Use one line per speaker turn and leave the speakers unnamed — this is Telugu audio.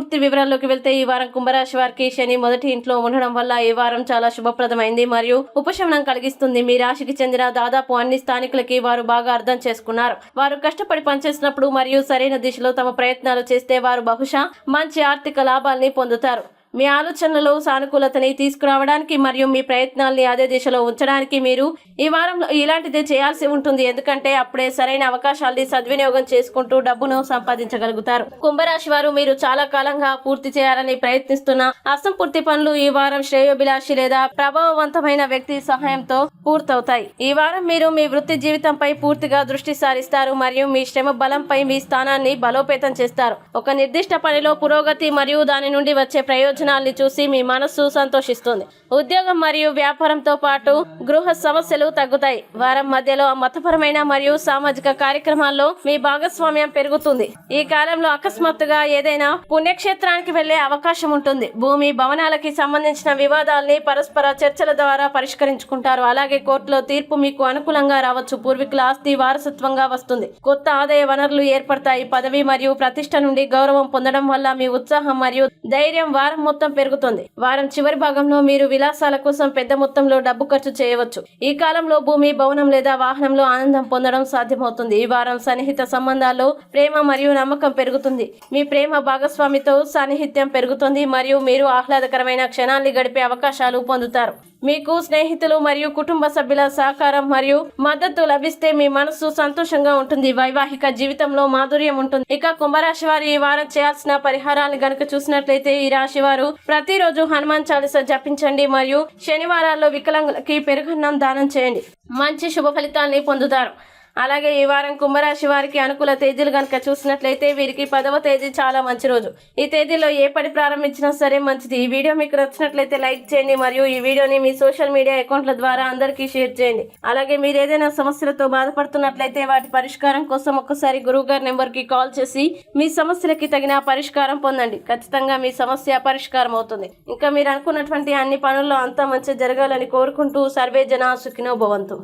పూర్తి వివరాల్లోకి వెళ్తే ఈ వారం కుంభరాశి వారికి శని మొదటి ఇంట్లో ఉండడం వల్ల ఈ వారం చాలా శుభప్రదమైంది మరియు ఉపశమనం కలిగిస్తుంది. మీ రాశికి చెందిన దాదాపు అన్ని స్థానికులకి వారు బాగా అర్థం చేసుకున్నారు. వారు కష్టపడి పనిచేసినప్పుడు మరియు సరైన దిశలో తమ ప్రయత్నాలు చేస్తే వారు బహుశా మంచి ఆర్థిక లాభాల్ని పొందుతారు. మీ ఆలోచనలు సానుకూలతని తీసుకురావడానికి మరియు మీ ప్రయత్నాల్ని అదే దిశలో ఉంచడానికి మీరు ఈ వారంలో ఇలాంటిదే చేయాల్సి ఉంటుంది. ఎందుకంటే అప్పుడే సరైన అవకాశాల్ని సద్వినియోగం చేసుకుంటూ డబ్బును సంపాదించగలుగుతారు. కుంభరాశి వారు మీరు చాలా కాలంగా పూర్తి చేయాలని ప్రయత్నిస్తున్న అసంపూర్తి పనులు ఈ వారం శ్రేయోభిలాషి లేదా ప్రభావవంతమైన వ్యక్తి సహాయంతో పూర్తవుతాయి. ఈ వారం మీరు మీ వృత్తి జీవితంపై పూర్తిగా దృష్టి సారిస్తారు మరియు మీ శ్రమ బలంపై మీ స్థానాన్ని బలోపేతం చేస్తారు. ఒక నిర్దిష్ట పనిలో పురోగతి మరియు దాని నుండి వచ్చే ప్రయోజనం ప్రయోజనాల్ని చూసి మీ మనస్సు సంతోషిస్తుంది. ఉద్యోగం మరియు వ్యాపారంతో పాటు గృహ సమస్యలు తగ్గుతాయి. వారం మధ్యలో మతపరమైన మరియు సామాజిక కార్యక్రమాల్లో మీ భాగస్వామ్యం పెరుగుతుంది. ఈ కాలంలో అకస్మాత్తుగా ఏదైనా పుణ్యక్షేత్రానికి వెళ్ళే అవకాశం ఉంటుంది. భూమి భవనాలకి సంబంధించిన వివాదాల్ని పరస్పర చర్చల ద్వారా పరిష్కరించుకుంటారు. అలాగే కోర్టులో తీర్పు మీకు అనుకూలంగా రావచ్చు. పూర్వీకుల ఆస్తి వారసత్వంగా వస్తుంది. కొత్త ఆదాయ వనరులు ఏర్పడతాయి. పదవి మరియు ప్రతిష్ట నుండి గౌరవం పొందడం వల్ల మీ ఉత్సాహం మరియు ధైర్యం వారం మొత్తం పెరుగుతుంది. వారం చివరి భాగంలో మీరు విలాసాల కోసం పెద్ద మొత్తంలో డబ్బు ఖర్చు చేయవచ్చు. ఈ కాలంలో భూమి భవనం లేదా వాహనంలో ఆనందం పొందడం సాధ్యమవుతుంది. ఈ వారం సన్నిహిత సంబంధాల్లో ప్రేమ మరియు నమ్మకం పెరుగుతుంది. మీ ప్రేమ భాగస్వామితో సాన్నిహిత్యం పెరుగుతుంది మరియు మీరు ఆహ్లాదకరమైన క్షణాల్ని గడిపే అవకాశాలు పొందుతారు. మీకు స్నేహితులు మరియు కుటుంబ సభ్యుల సహకారం మరియు మద్దతు లభిస్తే మీ మనసు సంతోషంగా ఉంటుంది. వైవాహిక జీవితంలో మాధుర్యం ఉంటుంది. ఇక కుంభరాశి వారు ఈ వారం చేయాల్సిన పరిహారాన్ని గనుక చూసినట్లయితే ఈ రాశి వారు ప్రతిరోజు హనుమాన్ చాలీస జపించండి మరియు శనివారాల్లో వికలాంగులకి పెరుగన్నం దానం చేయండి. మంచి శుభ ఫలితాన్ని పొందుతారు. అలాగే ఈ వారం కుంభరాశి వారికి అనుకూల తేదీలు కనుక చూసినట్లయితే వీరికి పదవ తేదీ చాలా మంచి రోజు. ఈ తేదీలో ఏ పని ప్రారంభించినా సరే మంచిది. ఈ వీడియో మీకు నచ్చినట్లయితే లైక్ చేయండి మరియు ఈ వీడియోని మీ సోషల్ మీడియా అకౌంట్ల ద్వారా అందరికీ షేర్ చేయండి. అలాగే మీరు ఏదైనా సమస్యలతో బాధపడుతున్నట్లయితే వాటి పరిష్కారం కోసం ఒక్కసారి గురువు గారి నెంబర్కి కాల్ చేసి మీ సమస్యలకి తగిన పరిష్కారం పొందండి. ఖచ్చితంగా మీ సమస్య పరిష్కారం అవుతుంది. ఇంకా మీరు అనుకున్నటువంటి అన్ని పనుల్లో అంతా మంచి జరగాలని కోరుకుంటూ సర్వే జన సుఖినో భవంతు.